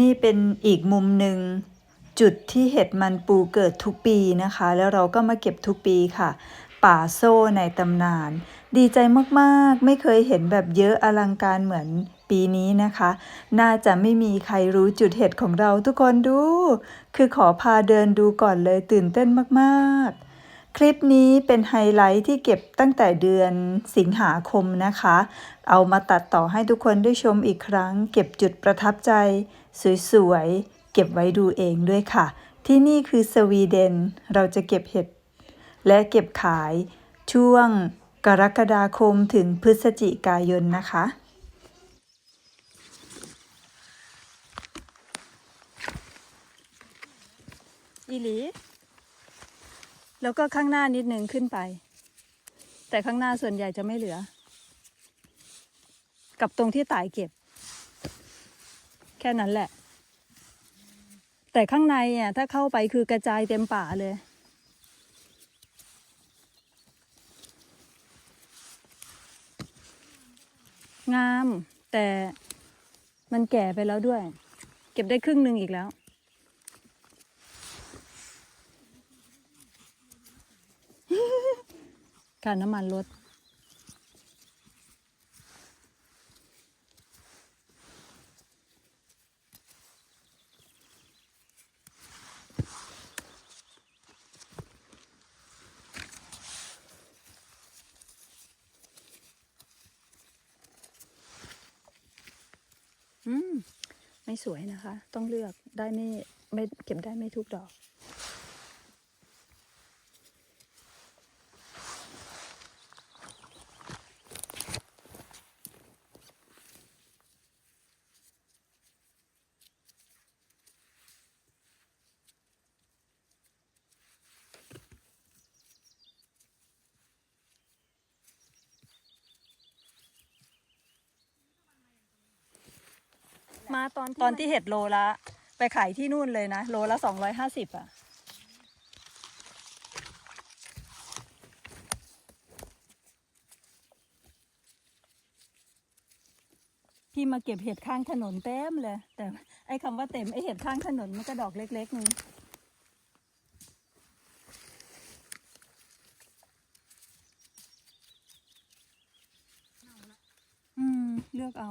นี่เป็นอีกมุมหนึ่งจุดที่เห็ดมันปูเกิดทุกปีนะคะ แล้วเราก็มาเก็บทุกปีค่ะ ป่าโซ่ในตำนาน ดีใจมากๆ ไม่เคยเห็นแบบเยอะอลังการเหมือนปีนี้นะคะ น่าจะไม่มีใครรู้จุดเห็ดของเราทุกคนดู คือขอพาเดินดูก่อนเลยตื่นเต้นมากๆคลิปนี้เป็นไฮไลท์ที่เก็บตั้งแต่เดือนสิงหาคมนะคะ เอามาตัดต่อให้ทุกคนได้ชมอีกครั้ง เก็บจุดประทับใจ สวยๆ เก็บไว้ดูเองด้วยค่ะ ที่นี่คือสวีเดน เราจะเก็บเห็ด และเก็บขายช่วงกรกฎาคมถึงพฤศจิกายนนะคะอีหลี แล้วก็ข้างหน้านิดหนึ่งขึ้นไป แต่ข้างหน้าส่วนใหญ่จะไม่เหลือ กับตรงที่ตายเก็บ แค่นั้นแหละ แต่ข้างในอะถ้าเข้าไปคือกระจายเต็มป่าเลย งามแต่มันแก่ไปแล้วด้วย เก็บได้ครึ่งหนึ่งอีกแล้วการน้ำมันลด อืม ไม่สวยนะคะ ต้องเลือกได้ไม่ไม่เก็บได้ไม่ทุกดอก มาตอนตอนที่เห็ดโลละ ไปขายที่นู่นเลยนะ โลละสองร้อยห้าสิบอะ พี่มาเก็บเห็ดข้างถนนเต็มเลย แต่ไอ้คำว่าเต็มไอ้เห็ดข้างถนนมันก็ดอกเล็กๆนึงอืมเลือกเอา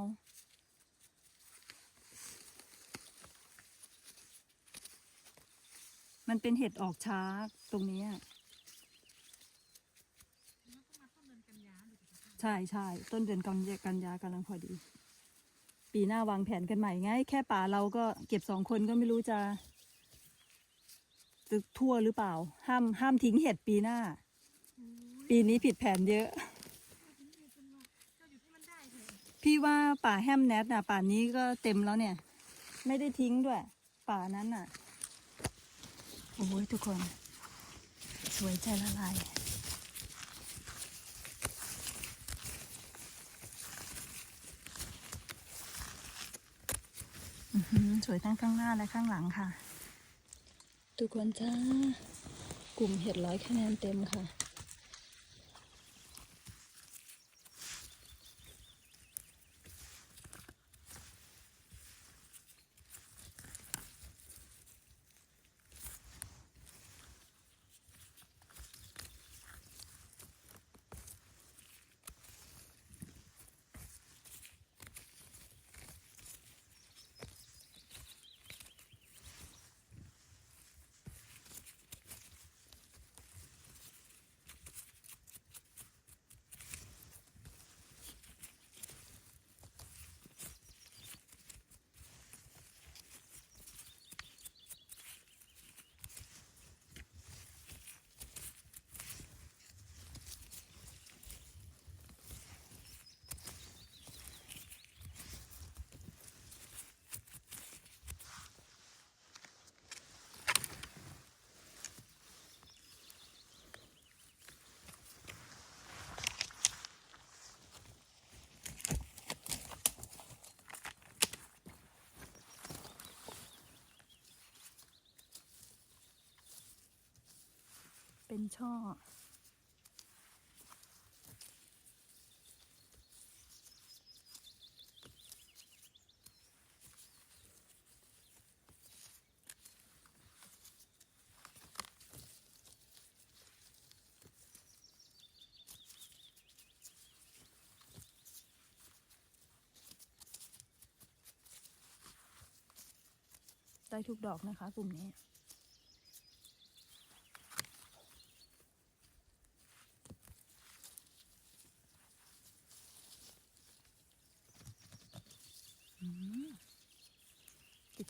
มันเป็นเห็ดออกช้าตรงนี้ใช่ใช่ต้นเดือนกันยากันยากำลังพอดี ปีหน้าวางแผนกันใหม่ไงแค่ป่าเราก็เก็บสองคนก็ไม่รู้จะจะทั่วหรือเปล่า ห้ามห้ามทิ้งเห็ดปีหน้า ปีนี้ผิดแผนเยอะ พี่ว่าป่าแฮมแนทน่ะ ป่านี้ก็เต็มแล้วเนี่ย ไม่ได้ทิ้งด้วย ป่านั้นน่ะ โอ้ยทุกคน สวยใจละลายอือหือสวยทั้งข้างหน้าและข้างหลังค่ะ ทุกคนจ้ากลุ่มเห็ดร้อยคะแนนเต็มค่ะ็นช่อ ได้ทุกดอกนะคะกลุ่มนี้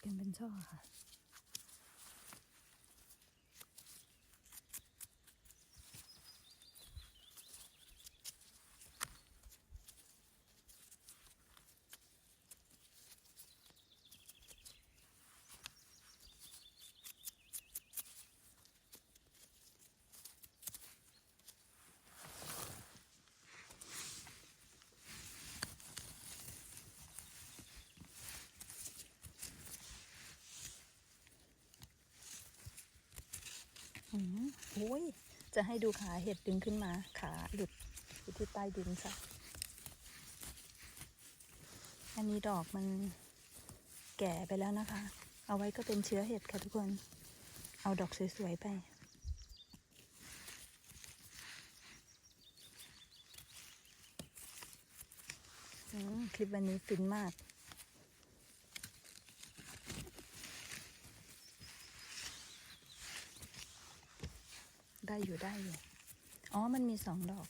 ติดกัน โอ้ย จะให้ดูขาเห็ดดึงขึ้นมา ขาหลุดอยู่ที่ใต้ดินค่ะ อันนี้ดอกมันแก่ไปแล้วนะคะ เอาไว้ก็เป็นเชื้อเห็ดค่ะทุกคน เอาดอกสวยๆไปคลิปวันนี้ฟินมาก ได้อยู่ได้อยู่ อ๋อ มันมีสองดอก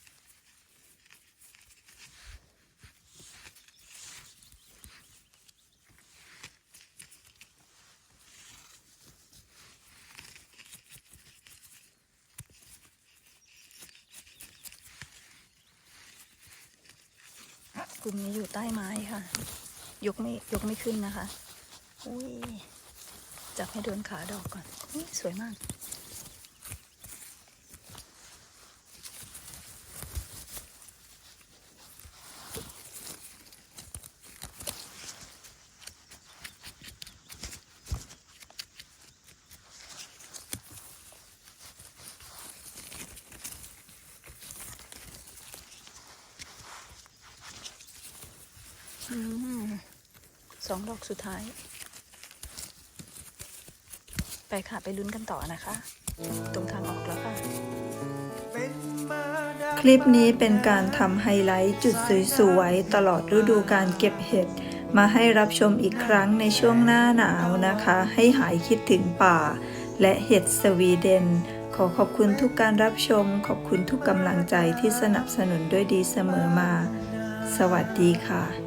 กลุ่มนี้อยู่ใต้ไม้ค่ะ ยกไม่ยกไม่ขึ้นนะคะ อุ้ยจับให้โดนขาดอกก่อน สวยมาก สองดอกสุดท้าย ไปค่ะไปลุ้นกันต่อนะคะ ตรงทางออกแล้วค่ะ คลิปนี้เป็นการทำไฮไลท์จุดสวยๆ ตลอดฤดูการเก็บเห็ด มาให้รับชมอีกครั้งในช่วงหน้าหนาวนะคะ ให้หายคิดถึงป่า และเห็ดสวีเดนขอขอบคุณทุกการรับชม ขอบคุณทุกกำลังใจที่สนับสนุนด้วยดีเสมอมา สวัสดีค่ะ